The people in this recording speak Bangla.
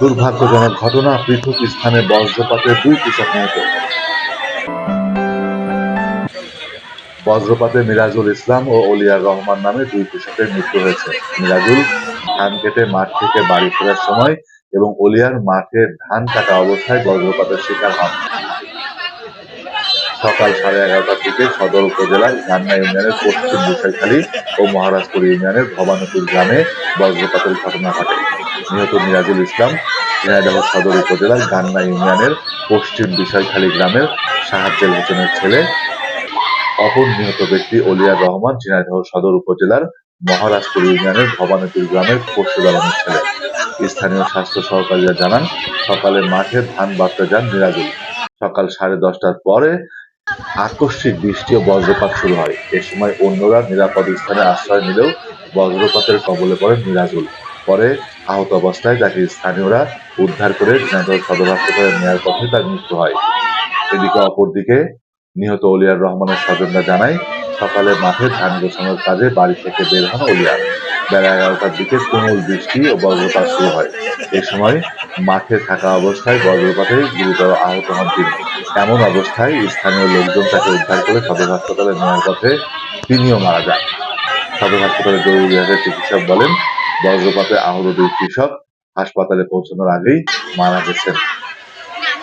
দুর্ভাগ্যজনক ঘটনা পৃথক স্থানে বজ্রপাতে দুই কৃষক নিহত বজ্রপাতে মিরাজুল ইসলাম ও অলিয়ার রহমান নামে দুই কৃষকের মৃত্যু হয়েছে। মিরাজুল ধান কেটে মাঠ থেকে বাড়ি ফেরার সময় এবং অলিয়ার মাঠে ধান কাটা অবস্থায় বজ্রপাতের শিকার হন। সকাল সাড়ে এগারোটার দিকে সদর উপজেলার গান্না ইউনিয়নের পশ্চিম বিষয়খালী ও মহারাজপুর ইউনিয়নের ভবানীপুর গ্রামে বজ্রপাতের ঘটনা ঘটে। নিহত মিরাজুল ইসলাম, ঝিনাইদহ সদর উপজেলার গান্না ইউনিয়নের পশ্চিম বিষয়খালী গ্রামের সাহায্যের হোসেনের ছেলে। অপর নিহত ব্যক্তি অলিয়ার রহমান, ঝিনাইদহ সদর উপজেলার মহারাজপুর ইউনিয়নের ভবানীপুর গ্রামের পশু ছেলে। স্থানীয় স্বাস্থ্য সহকারীরা জানান, সকালে মাঠে ধান বাড়তে যান মিরাজুল। সকাল সাড়ে দশটার পরে আকস্মিক বৃষ্টি ও বজ্রপাত শুরু হয়। এ সময় অন্যরা নিরাপদ স্থানে আশ্রয় নিলেও বজ্রপাতের কবলে পড়ে মিরাজুল। পরে আহত অবস্থায় তাকে স্থানীয়রা উদ্ধার করে ঝিনাইদহ সদর হাসপাতালে নেওয়ার পথে তার মৃত্যু হয়। এদিকে অপরদিকে নিহত অলিয়ার রহমানের স্বজনরা জানায় সকালে মাঠে ধান গোছানোর কাজে বাড়ি থেকে বের হন অলিয়ার বেলা এগারোটার দিকে তুমুল বৃষ্টি ও বজ্রপাত শুরু হয়। এ সময় মাঠে থাকা অবস্থায় বজ্রপাতে গুরুতর আহত হন তিনি। এমন অবস্থায় স্থানীয় লোকজন তাকে উদ্ধার করে সদর হাসপাতালে নেওয়ার পথে তিনিও মারা যান। সদর হাসপাতালে জরুরি বিভাগের চিকিৎসক বলেন বজ্রপাতে আহত দুই কৃষক হাসপাতালে পৌঁছানোর আগেই মারা গেছেন।